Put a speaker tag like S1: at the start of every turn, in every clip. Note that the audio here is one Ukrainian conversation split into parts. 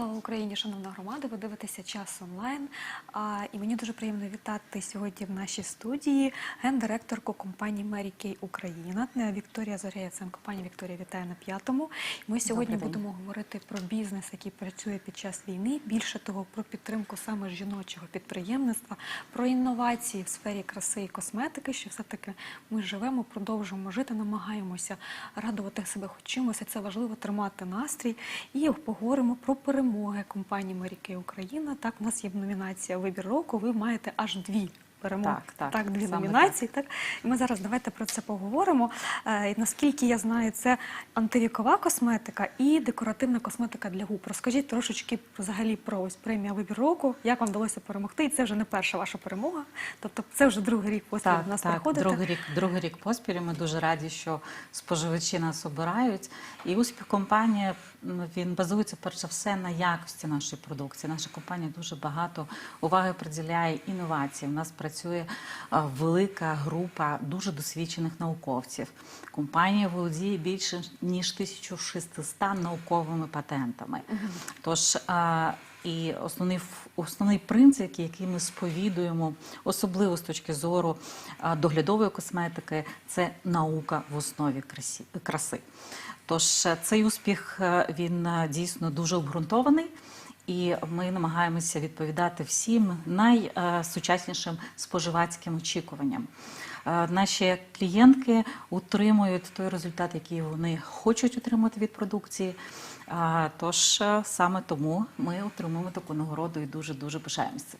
S1: Слава Україні, шановна громада. Ви дивитеся час онлайн. А, і мені дуже приємно вітати сьогодні в нашій студії гендиректорку компанії Mary Kay Україна Вікторія Заряєценко. Пані Вікторія, вітаю на п'ятому. Ми сьогодні
S2: Добрий день.
S1: будемо говорити про бізнес, який працює під час війни. Більше того, про підтримку саме жіночого підприємництва, про інновації в сфері краси і косметики. Що все таки ми живемо, продовжуємо жити, намагаємося радувати себе хоч чимось. і Це важливо тримати настрій. І поговоримо про перемоги компанії Маріки Україна. Так, у нас є номінація Вибір року. Ви маєте аж дві. Перемоги.
S2: Так, так,
S1: дві номінації. Так. І ми зараз давайте про це поговоримо. Е, наскільки я знаю, це антивікова косметика і декоративна косметика для губ. Розкажіть трошечки взагалі про ось премія вибір року. Як вам вдалося перемогти? І це вже не перша ваша перемога. Тобто це вже другий рік поспіль
S2: Так,
S1: до нас
S2: так,
S1: приходите.
S2: другий рік, другий рік поспіль. Ми дуже раді, що споживачі нас обирають. І успіх компанії він базується перш за все на якості нашої продукції. Наша компанія дуже багато уваги приділяє інноваціям. У нас працює а, велика група дуже досвідчених науковців. Компанія володіє більше ніж 1600 науковими патентами. Тож і основний основний принцип, який ми сповідуємо, особливо з точки зору доглядової косметики, це наука в основі краси. Тож е, цей успіх е, він е, дійсно дуже обґрунтований. І ми намагаємося відповідати всім найсучаснішим споживацьким очікуванням. Е, Наші клієнтки утримують той результат, який вони хочуть отримати від продукції. Тож е, саме тому ми отримуємо таку нагороду і дуже дуже пишаємося.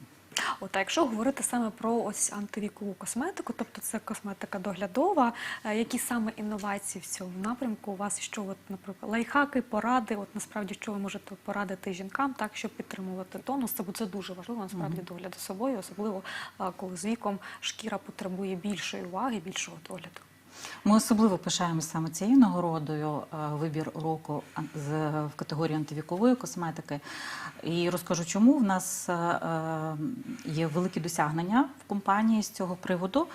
S1: От, а якщо говорити саме про ось антивікову косметику, тобто це косметика доглядова, е, які саме інновації в цьому напрямку у вас, що от, наприклад, лайфхаки, поради, от насправді що ви можете порадити жінкам, так щоб підтримувати тонус, це, це дуже важливо насправді догляд за собою, особливо коли з віком шкіра потребує більшої уваги, більшого догляду.
S2: Ми особливо пишаємося саме цією нагородою е, вибір року в категорії антивікової косметики. І розкажу, чому в нас е, е, є великі досягнення в компанії з цього приводу.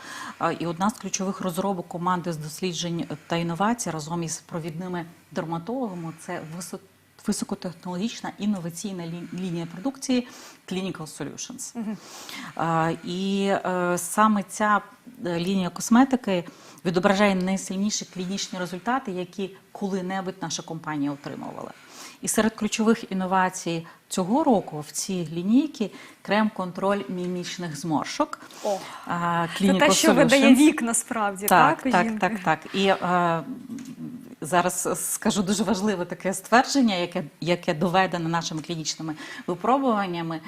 S2: І одна з ключових розробок команди з досліджень та інновацій разом із провідними дерматологами це висо- високотехнологічна інноваційна лінія продукції Clinical Solutions. Е, І е, саме ця лінія косметики відображає найсильніші клінічні результати, які коли-небудь наша компанія отримувала. І серед ключових інновацій цього року в цій лінійці крем-контроль мімічних зморшок.
S1: О, Це те, що видає вік насправді, так?
S2: Так, так, так, так. І е, зараз скажу дуже важливе таке ствердження, яке, яке доведено нашими клінічними випробуваннями.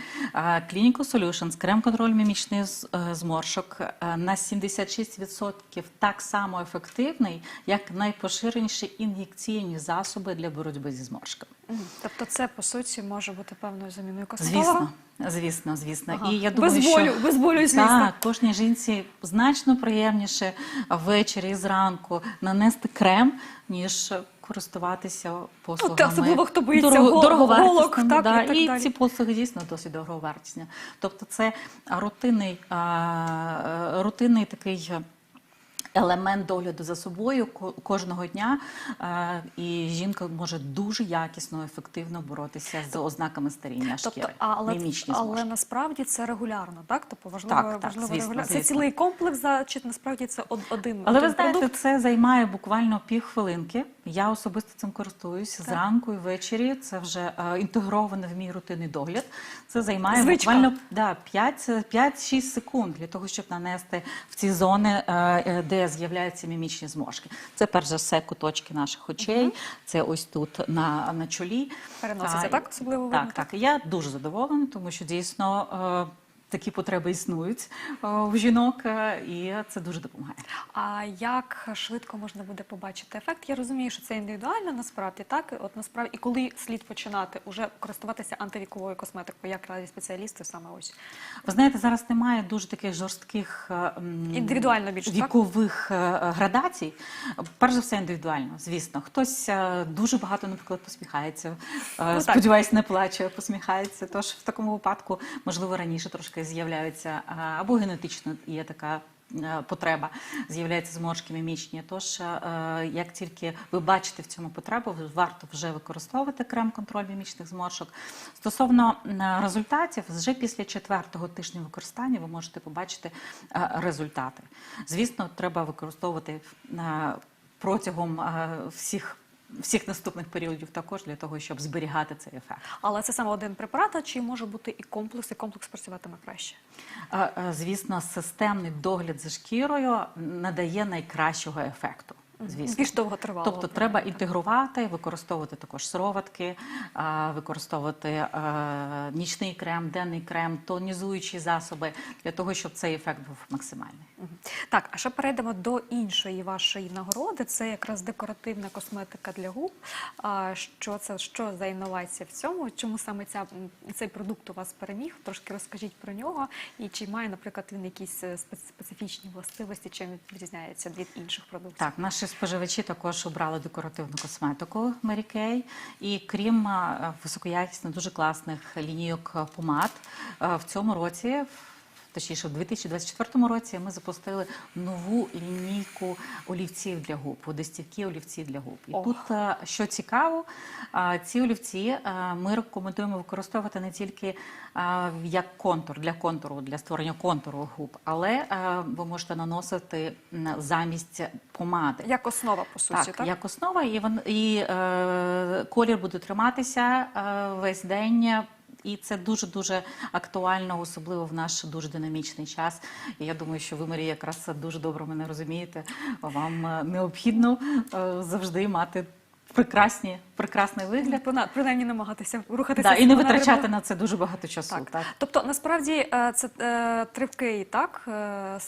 S2: Clinical Solutions, крем-контроль мімічних е, зморшок е, на 76% так само ефективний, як найпоширеніші ін'єкційні засоби для боротьби зі зморшками.
S1: Тобто це, по суті, може бути певною заміною косметолога?
S2: Звісно. Звісно, звісно.
S1: Ага.
S2: І я думаю,
S1: без
S2: що
S1: без болю, звісно.
S2: Так, кожній жінці значно приємніше ввечері і зранку нанести крем, ніж користуватися послугами.
S1: Ну, особливо, хто боїться
S2: дорого-
S1: голок, так,
S2: да,
S1: і так
S2: і
S1: далі.
S2: ці послуги дійсно досить дороговартісні. Тобто це рутинний, а, рутинний такий. Елемент догляду за собою ко- кожного дня, е, і жінка може дуже якісно, ефективно боротися з ознаками старіння
S1: Тобто,
S2: шкіри.
S1: але,
S2: мімічні
S1: але насправді це регулярно, так? Тобто важливо,
S2: Так, так,
S1: важливо
S2: звісно,
S1: регулярно. Це цілий комплекс, чи насправді це од- один
S2: Але ви знаєте,
S1: продукт?
S2: це займає буквально півхвилинки. Я особисто цим користуюся зранку і ввечері. Це вже е, інтегроване в мій рутинний догляд. Це займає
S1: Звичка.
S2: буквально да, 5-6 секунд для того, щоб нанести в ці зони, е, е, де з'являються мімічні зморшки. Це перш за все куточки наших очей. Це ось тут на, на чолі.
S1: Переноситься,
S2: А,
S1: так? Особливо
S2: так,
S1: видно,
S2: так. Я дуже задоволена, тому що дійсно. е, Такі потреби існують е, в жінок, е, і це дуже допомагає.
S1: А як швидко можна буде побачити ефект? Я розумію, що це індивідуально насправді, так? От насправді, і коли слід починати уже користуватися антивіковою косметикою, як радять спеціалісти саме ось
S2: Ви знаєте, зараз немає дуже таких жорстких е,
S1: Індивідуально більше,
S2: вікових е, градацій. Перш за все, індивідуально, звісно. Хтось дуже багато, наприклад, посміхається.
S1: так.
S2: Сподіваюсь, не плаче, посміхається. Тож в такому випадку, можливо, раніше трошки з'являються або генетично є така е, потреба, з'являються зморшки мімічні. Тож, е, як тільки ви бачите в цьому потребу, варто вже використовувати крем контроль мімічних зморшок. Стосовно е, результатів, вже після четвертого тижня використання ви можете побачити результати. Звісно, треба використовувати протягом всіх. Всіх наступних періодів також для того, щоб зберігати цей ефект.
S1: Але це саме один препарат, а чи може бути і комплекс, і комплекс працюватиме краще?
S2: Е, е, Звісно, системний догляд за шкірою надає найкращого ефекту. Звісно.
S1: Більш довготривало.
S2: Тобто треба інтегрувати, використовувати також сироватки, використовувати е, нічний крем, денний крем, тонізуючі засоби для того, щоб цей ефект був максимальний.
S1: Так, а ще перейдемо до іншої вашої нагороди. Це якраз декоративна косметика для губ. Що це що за інновація в цьому? Чому саме ця цей продукт у вас переміг? Трошки розкажіть про нього. І чи має, наприклад, він якісь е, специфічні властивості, чим він відрізняється від інших продуктів?
S2: Так, наші споживачі також обрали декоративну косметику Mary Kay. І крім е, високоякісних, дуже класних лінійок помад, е, в цьому році. Точніше, в 2024 році ми запустили нову лінійку олівців для губ, водостійкі олівці для губ. І
S1: Ох.
S2: тут е, що цікаво, е, ці олівці е, ми рекомендуємо використовувати не тільки як контур для контуру, для створення контуру губ, але ви можете наносити замість помади.
S1: Як основа, по суті,
S2: Так,
S1: так?
S2: як основа, і, і е, колір буде триматися весь день. І це дуже дуже актуально, особливо в наш дуже динамічний час. І я думаю, що ви, Марія, якраз дуже добре мене розумієте. Вам е, необхідно е, завжди мати прекрасні, прекрасний вигляд.
S1: Прина- Принаймні намагатися рухатися
S2: Да, і не витрачати на це дуже багато часу.
S1: Так.
S2: Так.
S1: Тобто, насправді е, це тривкий так,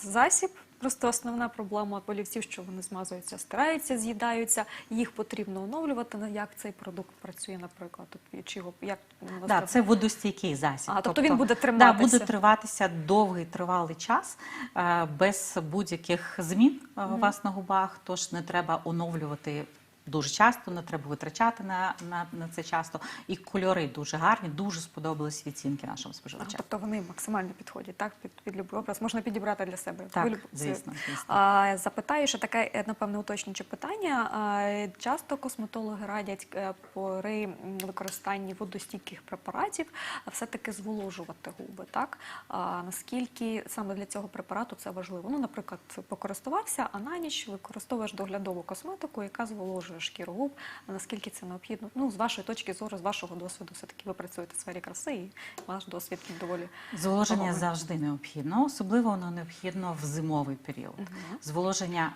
S1: засіб. Просто основна проблема полівців, що вони змазуються, стираються, з'їдаються. Їх потрібно оновлювати. Як цей продукт працює, наприклад, Тобто, чи його як
S2: Да, це водостійкий засіб.
S1: А, тобто він буде
S2: Да, буде триватися довгий тривалий час е, без будь-яких змін е, у вас на губах, тож не треба оновлювати. Дуже часто не треба витрачати на, на, на це часто. І кольори дуже гарні, дуже сподобались відцінки нашим
S1: А,
S2: споживачам.
S1: тобто вони максимально підходять так під, під любий образ. Можна підібрати для себе.
S2: Так,
S1: Ви
S2: звісно, звісно.
S1: А, запитаю ще таке, е, напевне, уточнююче питання. А, Часто косметологи радять е, при використанні водостійких препаратів все-таки зволожувати губи. Так? А, наскільки саме для цього препарату це важливо? Ну, наприклад, покористувався, а на ніч використовуєш доглядову косметику, яка зволожує шкіру губ. Наскільки це необхідно? Ну, з вашої точки зору, з вашого досвіду, все-таки ви працюєте в сфері краси, і ваш досвід доволі
S2: Зволоження завжди необхідно, особливо воно необхідно в зимовий період. Зволоження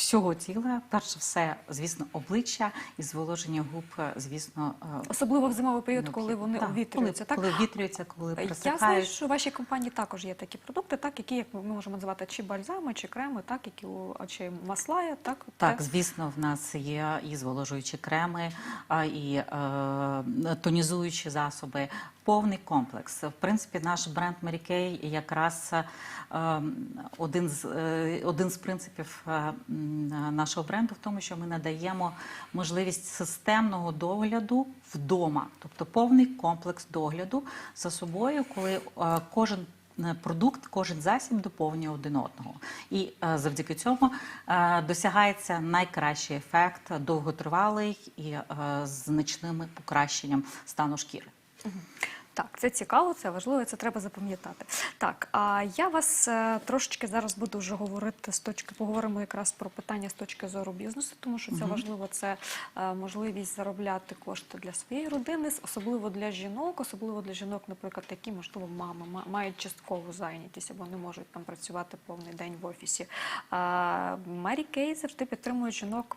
S2: всього тіла, перш все, звісно, обличчя і зволоження губ, звісно, е,
S1: Особливо в зимовий період, коли
S2: необхідно.
S1: вони
S2: Так,
S1: обвітрюються.
S2: Коли,
S1: так?
S2: коли вітрюються, коли
S1: Я знаю, що в вашій компанії також є такі продукти, так, які як ми можемо називати чи бальзами, чи креми, так, які у- масла, є, так?
S2: Так,
S1: Те-
S2: звісно, в нас є і зволожуючі креми, і е, тонізуючі засоби. Повний комплекс. В принципі, наш бренд Kay якраз е, один з е, один з принципів е, нашого бренду в тому, що ми надаємо можливість системного догляду вдома, тобто повний комплекс догляду за собою, коли кожен продукт, кожен засіб доповнює один одного. І завдяки цьому досягається найкращий ефект, довготривалий і е, з значним покращенням стану шкіри.
S1: Так, це цікаво, це важливо, це треба запам'ятати. Так, а я вас е, трошечки зараз буду вже говорити з точки, поговоримо якраз про питання з точки зору бізнесу, тому що це важливо, це е, можливість заробляти кошти для своєї родини, особливо для жінок, особливо для жінок, наприклад, які, можливо, мами мають часткову зайнятість або не можуть там працювати повний день в офісі. А, Мері Кей завжди підтримує жінок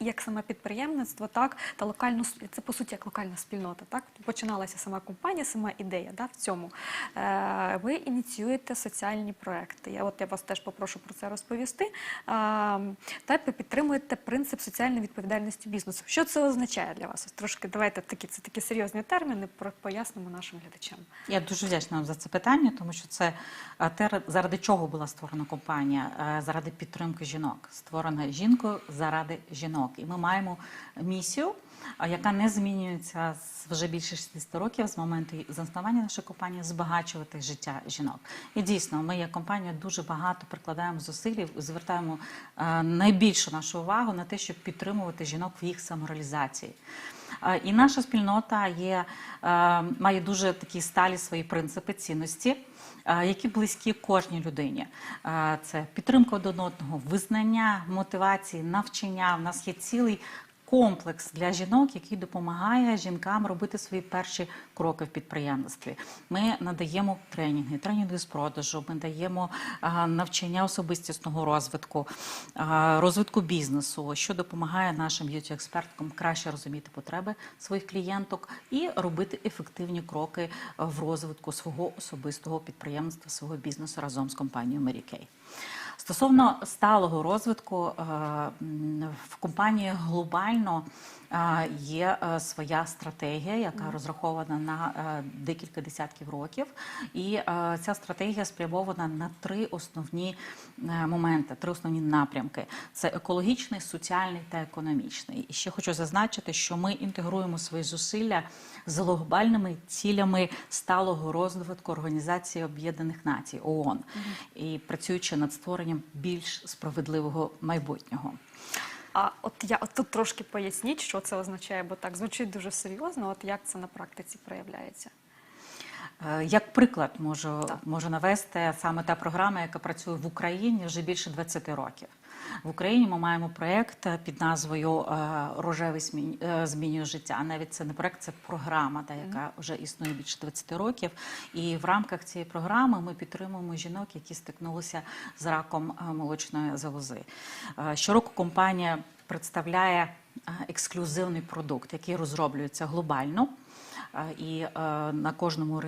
S1: як саме підприємництво, так та локальну це по суті як локальна спільнота. Так починалася сама компанія, сама ідея да, в цьому. Е, ви ініціюєте соціальні проекти. Я от я вас теж попрошу про це розповісти. Е, та підтримуєте принцип соціальної відповідальності бізнесу. Що це означає для вас? Трошки давайте такі це такі серйозні терміни пояснимо нашим глядачам.
S2: Я дуже вдячна вам за це питання, тому що це е, те, заради чого була створена компанія, Е, заради підтримки жінок. Створена жінкою заради жінок. І ми маємо місію яка не змінюється з вже більше 60 років з моменту заснування нашої компанії збагачувати життя жінок. І дійсно, ми як компанія дуже багато прикладаємо зусиль, звертаємо е, найбільшу нашу увагу на те, щоб підтримувати жінок в їх самореалізації. Е, І наша спільнота є, е, має дуже такі сталі свої принципи, цінності, які близькі кожній людині. Це підтримка один одного, визнання, мотивації, навчання. У нас є цілий комплекс для жінок, який допомагає жінкам робити свої перші кроки в підприємництві. Ми надаємо тренінги, тренінги з продажу, ми даємо навчання особистісного розвитку, розвитку бізнесу, що допомагає нашим б'юті-експерткам краще розуміти потреби своїх клієнток і робити ефективні кроки в розвитку свого особистого підприємництва, свого бізнесу разом з компанією Mary Kay. Стосовно сталого розвитку е, в компанії глобально е, є е, своя стратегія, яка розрахована на декілька десятків років, і ця стратегія спрямована на три основні моменти, три основні напрямки: це екологічний, соціальний та економічний. І ще хочу зазначити, що ми інтегруємо свої зусилля з глобальними цілями сталого розвитку Організації Об'єднаних Націй ООН. І працюючи над створенням більш справедливого майбутнього.
S1: А от я от тут трошки поясніть, що це означає, бо так звучить дуже серйозно. От як це на практиці проявляється?
S2: Е, Як приклад можу,
S1: Так.
S2: можу навести саме та програма, яка працює в Україні вже більше 20 років. В Україні ми маємо проєкт під назвою е, Рожевий е, змінює життя. Навіть це не проєкт, це програма, та, яка вже існує більше 20 років. І в рамках цієї програми ми підтримуємо жінок, які стикнулися з раком молочної залози. Щороку компанія представляє ексклюзивний продукт, який розроблюється глобально. І е, на кожному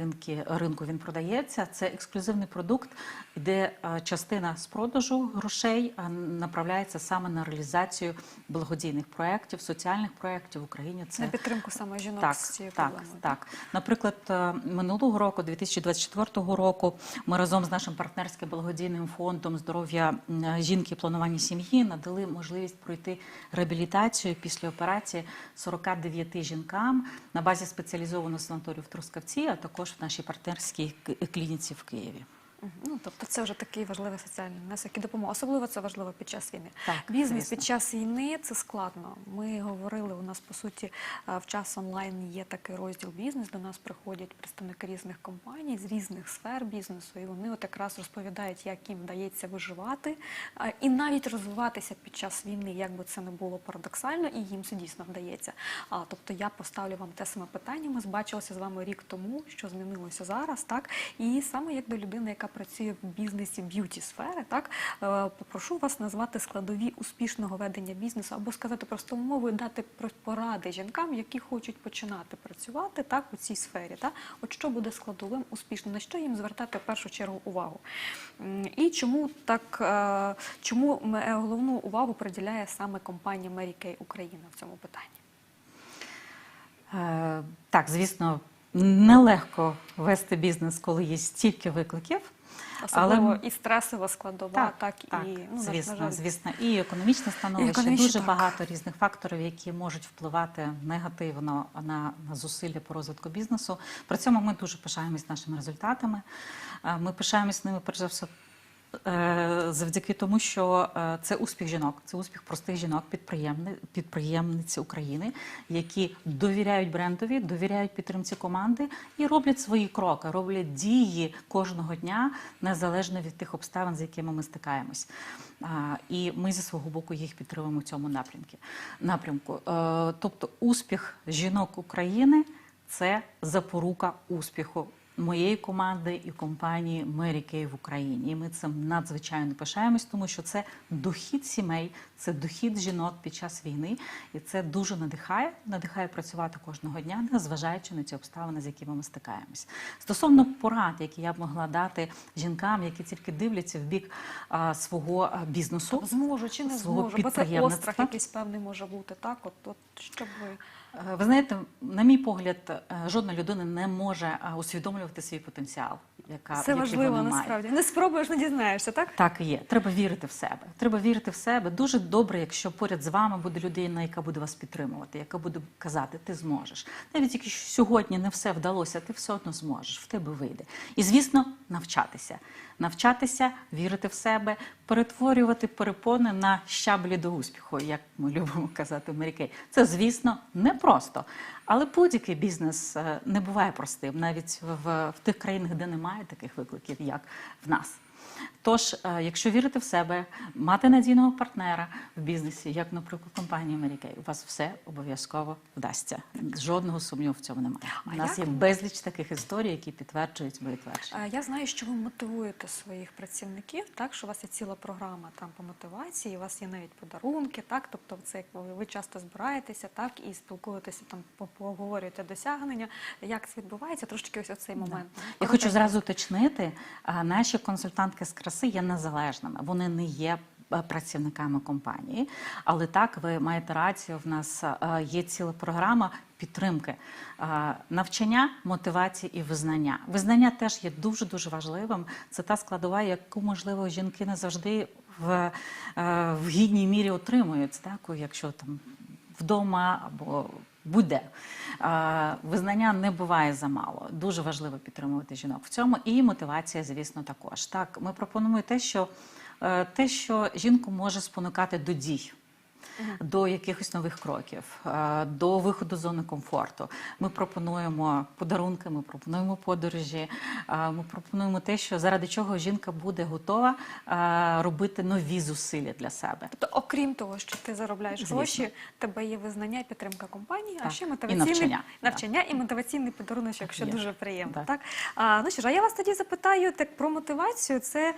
S2: ринку він продається. Це ексклюзивний продукт, де частина з продажу грошей направляється саме на реалізацію благодійних проєктів, соціальних проєктів в Україні.
S1: На підтримку саме жінок
S2: Так,
S1: з цією
S2: так,
S1: проблемою.
S2: так. Наприклад, е, минулого року, 2024 року, ми разом з нашим партнерським благодійним фондом здоров'я жінки і планування сім'ї надали можливість пройти реабілітацію після операції 49 жінкам на базі спеціалізованого санаторію в Трускавці, а також в нашій партнерській клініці в Києві.
S1: Ну, тобто це вже такий важливий соціальний внесок і допомога. Особливо це важливо під час війни.
S2: Так,
S1: Бізнес
S2: звісно.
S1: під час війни це складно. Ми говорили, у нас по суті е, в час онлайн є такий розділ бізнес. До нас приходять представники різних компаній з різних сфер бізнесу, і вони от якраз розповідають, як їм вдається виживати і навіть розвиватися під час війни, як би це не було парадоксально, і їм це дійсно вдається. А тобто я поставлю вам те саме питання. Ми збачилися з вами рік тому, що змінилося зараз, так і саме як до людини, яка працює в бізнесі б'юті сфери, так е, попрошу вас назвати складові успішного ведення бізнесу або сказати просто мовою, дати поради жінкам, які хочуть починати працювати так у цій сфері. Так? От що буде складовим успішно, на що їм звертати в першу чергу увагу? І чому так е, чому е, головну увагу приділяє саме компанія Mary Kay Україна в цьому питанні?
S2: Так, звісно, нелегко вести бізнес, коли є стільки викликів.
S1: Особливо
S2: Але-
S1: і стресова складова, так, і ну,
S2: звісно,
S1: жаль,
S2: звісно, і економічне становище,
S1: економічне,
S2: дуже
S1: так.
S2: багато різних факторів, які можуть впливати негативно на, на зусилля по розвитку бізнесу. При цьому ми дуже пишаємось нашими результатами. Е, Ми пишаємось ними перш за все. Е, Завдяки тому, що е, це успіх жінок, це успіх простих жінок, підприємни- підприємниць України, які довіряють брендові, довіряють підтримці команди і роблять свої кроки, роблять дії кожного дня незалежно від тих обставин, з якими ми стикаємось. І ми зі свого боку їх підтримуємо в цьому напрямку. напрямку. Е, Тобто, успіх жінок України це запорука успіху. Моєї команди і компанії Kay в Україні. І ми цим надзвичайно пишаємось, тому що це дохід сімей, це дохід жінок під час війни, і це дуже надихає, надихає працювати кожного дня, незважаючи на ті обставини, з якими ми стикаємось. Стосовно порад, які я б могла дати жінкам, які тільки дивляться в бік а, свого бізнесу,
S1: Зможу чи не зможу, бо це острах якийсь певний може бути, так? От, от щоб ви
S2: Е, Ви знаєте, на мій погляд, е, жодна людина не може е, усвідомлювати свій потенціал. Яка
S1: Це важливо
S2: вони мають.
S1: насправді. Не спробуєш, не дізнаєшся, так?
S2: Так і є. Треба вірити в себе. Треба вірити в себе. Дуже добре, якщо поряд з вами буде людина, яка буде вас підтримувати, яка буде казати, ти зможеш. Навіть якщо сьогодні не все вдалося, ти все одно зможеш, в тебе вийде. І звісно, навчатися. Навчатися, вірити в себе, перетворювати перепони на щаблі до успіху, як ми любимо казати в Америкей. Це, звісно, непросто. Але будь-який бізнес е, не буває простим, навіть в, в тих країнах, де немає таких викликів, як в нас. Тож, е, якщо вірити в себе, мати надійного партнера в бізнесі, як, наприклад, компанія Americay, у вас все обов'язково вдасться. Жодного сумніву в цьому немає. У
S1: А
S2: нас
S1: як
S2: є безліч таких історій, які підтверджують мої твердження.
S1: Я знаю, що ви мотивуєте своїх працівників, так що у вас є ціла програма там по мотивації, у вас є навіть подарунки, так тобто це як ви, ви часто збираєтеся, так і спілкуєтеся там, по- поговорюєте досягнення. Як це відбувається? Трошки ось оцей момент.
S2: Я хочу зразу уточнити, наші консультантки з краси є незалежними. Вони не є е, працівниками компанії, але так ви маєте рацію. В нас е, є ціла програма підтримки, е, навчання, мотивації і визнання. Визнання теж є дуже дуже важливим. Це та складова, яку можливо жінки не завжди в, в гідній мірі отримують. Так, якщо там вдома або будь-де. Е, Визнання не буває замало. Дуже важливо підтримувати жінок в цьому. І мотивація, звісно, також. Так, ми пропонуємо те, що, е, те, що жінку може спонукати до дій. До якихось нових кроків, е, до виходу з зони комфорту. Ми пропонуємо подарунки, ми пропонуємо подорожі, е, ми пропонуємо те, що заради чого жінка буде готова е, робити нові зусилля для себе.
S1: Тобто, окрім того, що ти заробляєш
S2: Звісно.
S1: гроші, тебе є визнання і підтримка компанії, а
S2: Так.
S1: ще
S2: І навчання.
S1: навчання і мотиваційний подарунок, що
S2: Є.
S1: дуже приємно. Так.
S2: Так.
S1: А, ну що ж, а я вас тоді запитаю так про мотивацію. Це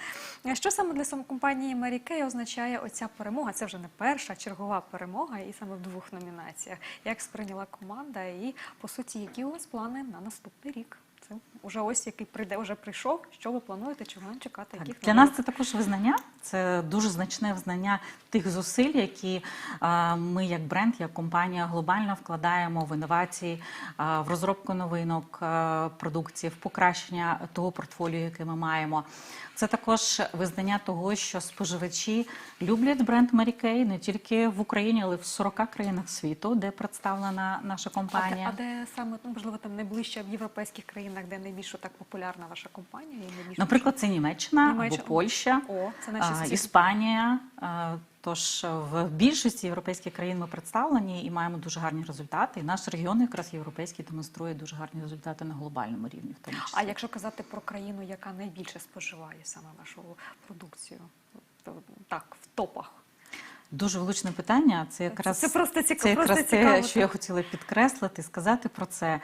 S1: що саме для самокомпанії Kay означає оця перемога? Це вже не перша чергова перемога, і саме в двох номінаціях. Як сприйняла команда, і по суті, які у вас плани на наступний рік? Це вже ось який прийде, вже прийшов. Що ви плануєте, чого чекати? Яких
S2: Для
S1: новин?
S2: нас це також визнання. Це дуже значне визнання тих зусиль, які ми, як бренд, як компанія глобально вкладаємо в інновації, в розробку новинок продукції, в покращення того портфоліо, яке ми маємо. Це також визнання того, що споживачі люблять бренд Mary Kay не тільки в Україні, але й в 40 країнах світу, де представлена наша
S1: А де,
S2: компанія.
S1: а де саме ну, можливо там найближче в європейських країнах, де найбільш так популярна ваша компанія?
S2: Наприклад, це Німеччина,
S1: Німеччина.
S2: або Польща.
S1: О, це наші.
S2: Іспанія. А, Тож в більшості європейських країн ми представлені і маємо дуже гарні результати. І наш регіон, якраз європейський, демонструє дуже гарні результати на глобальному рівні. В тому числі.
S1: А якщо казати про країну, яка найбільше споживає саме вашу продукцію, то так в топах.
S2: Дуже влучне питання. Це якраз
S1: це просто цікаво,
S2: Це якраз
S1: просто
S2: те,
S1: цікаво,
S2: що я хотіла підкреслити, сказати про це. Е,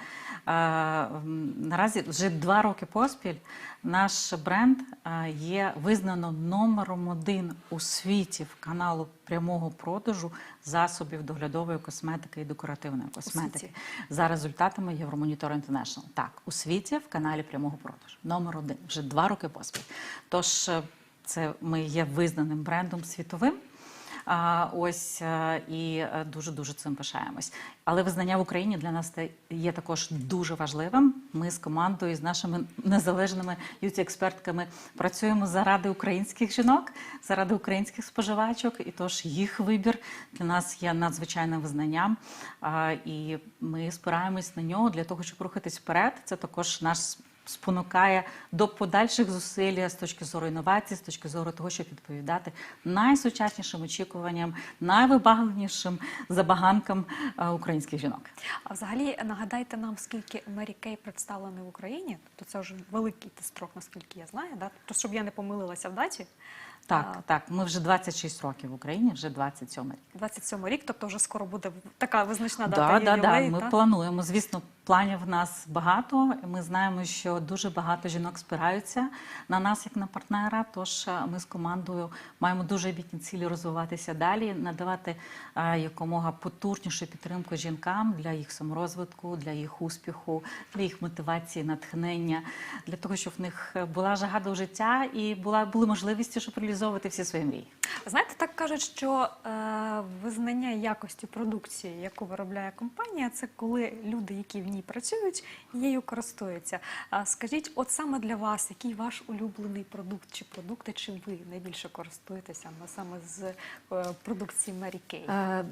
S2: Наразі вже два роки поспіль наш бренд е, є визнано номером один у світі в каналу прямого продажу засобів доглядової косметики і декоративної косметики за результатами Євромонітор International. Так, у світі в каналі прямого продажу. Номер один вже два роки поспіль. Тож е, це ми є визнаним брендом світовим. Ось е, і дуже дуже цим пишаємось. Але визнання в Україні для нас є також дуже важливим. Ми з командою, з нашими незалежними юті-експертками працюємо заради українських жінок, заради українських споживачок. І тож їх вибір для нас є надзвичайним визнанням. І ми спираємось на нього для того, щоб рухатись вперед. Це також наш спонукає до подальших зусиль з точки зору інновацій, з точки зору того, щоб відповідати найсучаснішим очікуванням, найвибагленішим забаганкам е, українських жінок.
S1: А взагалі нагадайте нам, скільки Мері Кей представлений в Україні. Тобто це вже великий строк, наскільки я знаю. Да? то щоб я не помилилася в даті.
S2: Так, так. Ми вже 26 років в Україні, вже 27 рік.
S1: 27 рік, тобто вже скоро буде така визначна дата.
S2: Да, да, да. Ми
S1: та?
S2: плануємо. Звісно, планів в нас багато. Ми знаємо, що дуже багато жінок спираються на нас як на партнера. Тож е, ми з командою маємо дуже амбітні цілі розвиватися далі, надавати е, якомога потужнішу підтримку жінкам для їх саморозвитку, для їх успіху, для їх мотивації, натхнення, для того, щоб в них була жага до життя і була були можливості, щоб реалізовувати всі свої мрії.
S1: Знаєте, так кажуть, що е, визнання якості продукції, яку виробляє компанія, це коли люди, які в ній працюють, її користуються. А скажіть, от саме для вас, який ваш улюблений продукт чи продукти, чим ви найбільше користуєтеся саме з е, продукції Mary Kay?
S2: Е,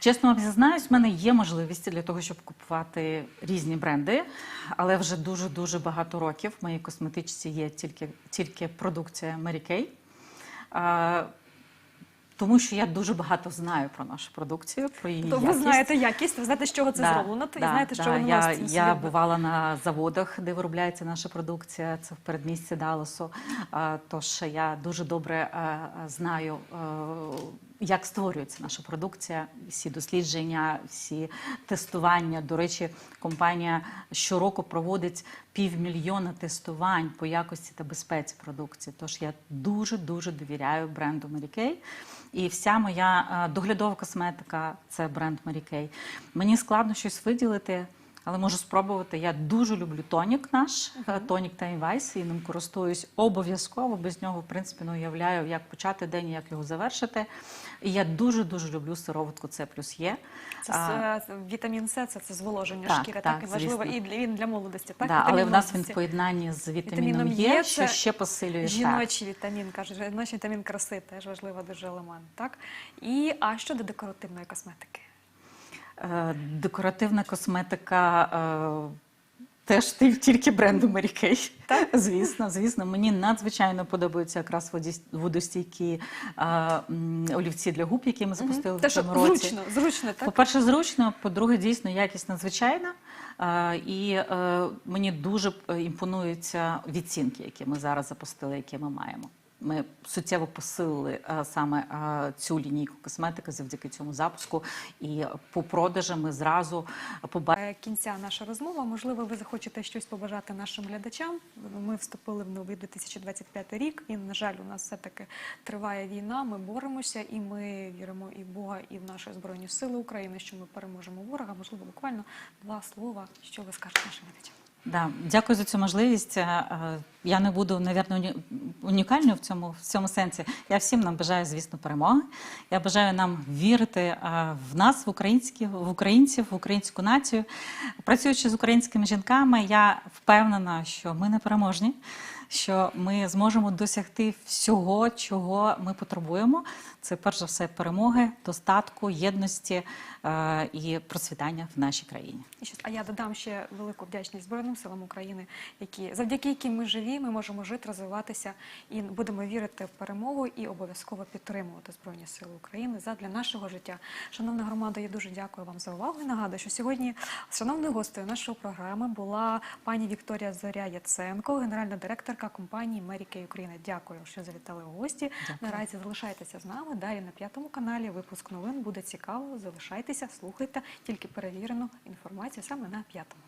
S2: Чесно вам зізнаюсь, в мене є можливості для того, щоб купувати різні бренди, але вже дуже дуже багато років в моїй косметичці є тільки, тільки продукція Mary Kay. Е, Тому що я дуже багато знаю про нашу продукцію, про її
S1: То ви
S2: якість.
S1: знаєте якість, ви знаєте, з чого це
S2: Да,
S1: зроблено, і
S2: да,
S1: знаєте, що
S2: да.
S1: воно
S2: я, я бувала на заводах, де виробляється наша продукція. Це в передмісті Далласу. Тож я дуже добре е, знаю, е, як створюється наша продукція, всі дослідження, всі тестування. До речі, компанія щороку проводить півмільйона тестувань по якості та безпеці продукції. Тож я дуже дуже довіряю бренду Mary Kay. І вся моя е, доглядова косметика це бренд Mary Kay. Мені складно щось виділити, але можу спробувати. Я дуже люблю тонік наш, е, тонік та інвайс, і ним користуюсь обов'язково. Без нього, в принципі, не уявляю, як почати день, і як його завершити. І я дуже дуже люблю сироватку С плюс Є.
S1: Це
S2: А,
S1: е, вітамін С, це, це зволоження
S2: Так,
S1: шкіри,
S2: так,
S1: так, і важливо і для він для молодості. Так,
S2: да, але в нас він в поєднанні з вітаміном, Є,
S1: Є
S2: що ще посилює.
S1: Жіночий вітамін, кажуть, жіночий вітамін краси теж важливий дуже елемент. Так? І, а щодо декоративної косметики?
S2: Е, Декоративна косметика е, теж ти тільки бренду Мерікей.
S1: Так?
S2: Звісно, звісно. Мені надзвичайно подобаються якраз водостійкі а, олівці для губ, які ми запустили
S1: угу.
S2: в цьому році.
S1: зручно, зручно, так?
S2: По-перше, зручно, по-друге, дійсно якість надзвичайна. А, І а, мені дуже е, імпонуються відцінки, які ми зараз запустили, які ми маємо. Ми суттєво посилили е, саме е, цю лінійку косметики завдяки цьому запуску. І по продажам ми зразу побачили.
S1: Е, Кінця наша розмова. Можливо, ви захочете щось побажати нашим глядачам. Ми вступили в новий 2025 рік, і на жаль, у нас все таки триває війна. Ми боремося, і ми віримо і в Бога, і в наші збройні сили України, що ми переможемо ворога. Можливо, буквально два слова, що ви скажете нашим глядачам.
S2: Да, дякую за цю можливість. Е, е, Я не буду, навірно, уні- унікальною в цьому, в цьому сенсі. Я всім нам бажаю, звісно, перемоги. Я бажаю нам вірити е, в нас, в українські, в українців, в українську націю. Працюючи з українськими жінками, я впевнена, що ми не переможні, що ми зможемо досягти всього, чого ми потребуємо. Це перш за все перемоги, достатку, єдності е, і процвітання в нашій країні.
S1: І А я додам ще велику вдячність Збройним силам України, які завдяки яким ми живі, ми можемо жити, розвиватися і будемо вірити в перемогу і обов'язково підтримувати Збройні Сили України задля нашого життя. Шановна громада, я дуже дякую вам за увагу. І нагадую, що сьогодні шановною гостею нашої програми була пані Вікторія Зоря Яценко, генеральна директорка компанії Мерікей Україна. Дякую, що завітали у гості.
S2: Дякую.
S1: Наразі залишайтеся з нами. Далі на п'ятому каналі випуск новин буде цікаво. Залишайтеся, слухайте тільки перевірену інформацію саме на п'ятому.